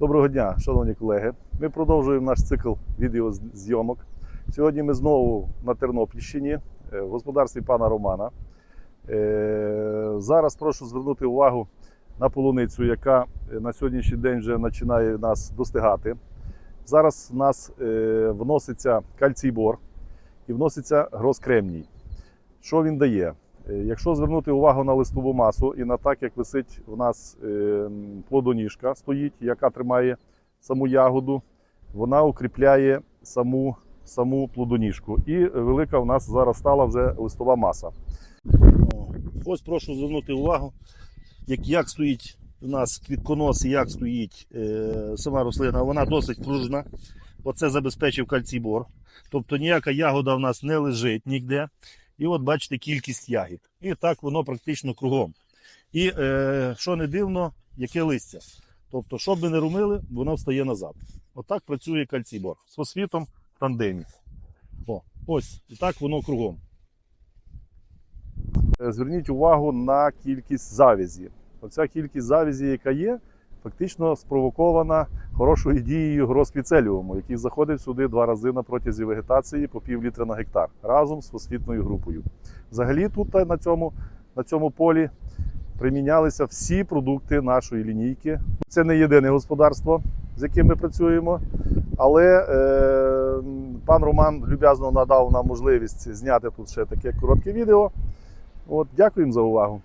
Доброго дня, шановні колеги. Ми продовжуємо наш цикл відеозйомок. Сьогодні ми знову на Тернопільщині е, в господарстві пана Романа. Е, Зараз прошу звернути увагу на полуницю, яка е, на сьогоднішній день вже починає нас достигати. Зараз в нас вноситься кальцій бор і вноситься гроз-кремній. Що він дає? Е, Якщо звернути увагу на листову масу і на так, як висить в нас е, плодоніжка стоїть, яка тримає саму ягоду, вона укріпляє саму, саму плодоніжку. І велика в нас зараз стала вже листова маса. Ось прошу звернути увагу, як, як стоїть у нас квітконос і як стоїть е, сама рослина. Вона досить пружна. Оце забезпечив кальцібор. Тобто ніяка ягода в нас не лежить ніде. І от бачите кількість ягід. І так воно практично кругом. І е, що не дивно, яке листя. Тобто, що б ви не робили, воно встає назад. Отак працює кальцібор з фосфітом в тандемі. О, ось, і так воно кругом. Е, Зверніть увагу на кількість завязі. Оця кількість завязі, яка є, фактично спровокована хорошою дією гросквіцеліуму, який заходив сюди два рази на протязі вегетації по пів літра на гектар разом з фосфітною групою. Взагалі, тут на цьому, на цьому полі примінялися всі продукти нашої лінійки. Це не єдине господарство, з яким ми працюємо, але е, пан Роман люб'язно надав нам можливість зняти тут ще таке коротке відео. От, дякуємо за увагу.